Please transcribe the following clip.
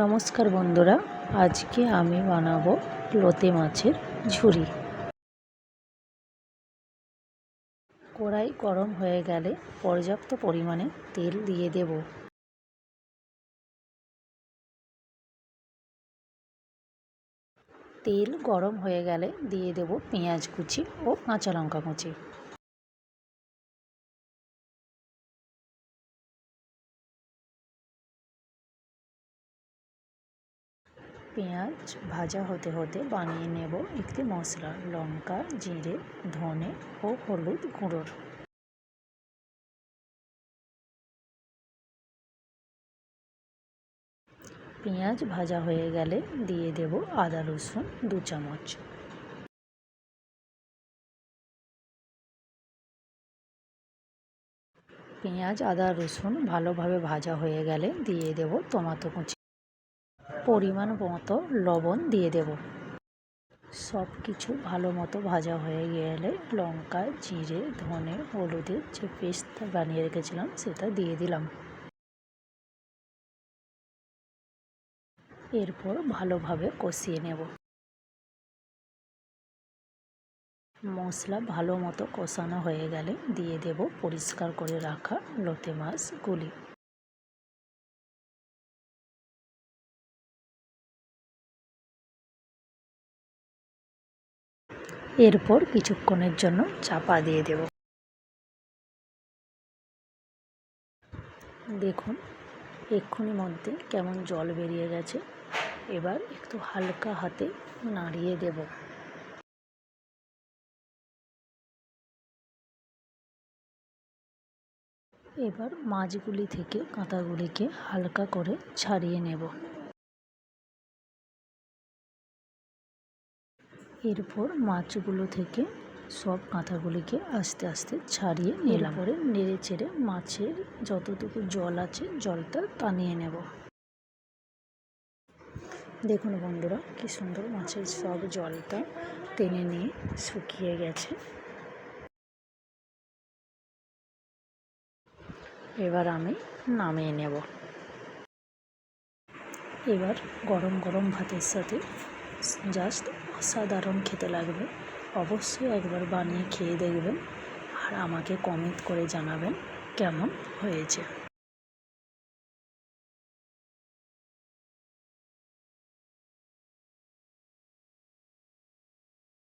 নমস্কার বন্ধুরা, আজকে আমি বানাবো লোতে মাছের ঝুড়ি কড়াই গরম হয়ে গেলে পর্যাপ্ত পরিমাণে তেল দিয়ে দেব। তেল গরম হয়ে গেলে দিয়ে দেব পেঁয়াজ কুচি ও কাঁচা লঙ্কা কুচি। পেঁয়াজ ভাজা হতে হতে বানিয়ে নেব একটি মশলা, লঙ্কা, জিরে, ধনে ও হলুদ গুঁড়োর। পেঁয়াজ ভাজা হয়ে গেলে দিয়ে দেব আদা রসুন দু চামচ। পেঁয়াজ, আদা, রসুন ভালোভাবে ভাজা হয়ে গেলে দিয়ে দেব টমাটো কুচি। পরিমাণ মতো লবণ দিয়ে দেব। সব কিছু ভালো মতো ভাজা হয়ে গেলে লঙ্কা, জিরে, ধনে, হলুদের যে পেস্ট বানিয়ে রেখেছিলাম সেটা দিয়ে দিলাম। এরপর ভালোভাবে কষিয়ে নেব। মশলা ভালো মতো কষানো হয়ে গেলে দিয়ে দেব পরিষ্কার করে রাখা লোতে মাছগুলি এরপর কিছুক্ষণের জন্য চাপা দিয়ে দেব। দেখুন, এক্ষুনি মধ্যে কেমন জল বেরিয়ে গেছে। এবার একটু হালকা হাতে নাড়িয়ে দেব। এবার মাছগুলি থেকে কাঁটাগুলিকে হালকা করে ছাড়িয়ে নেব। এরপর মাছগুলো থেকে সব কাঁথাগুলিকে আস্তে আস্তে ছাড়িয়ে নিলাম। পরে নেড়ে চেড়ে মাছের যতটুকু জল আছে জলটা টানিয়ে নেব। দেখুন বন্ধুরা কি সুন্দর মাছের সব জলটা টেনে নিয়ে শুকিয়ে গেছে। এবার আমি নামিয়ে নেব। এবার গরম গরম ভাতের সাথে জাস্ট অসাধারণ খেতে লাগবে। অবশ্যই একবার বানিয়ে খেয়ে দেখবেন আর আমাকে কমেন্ট করে জানাবেন কেমন হয়েছে।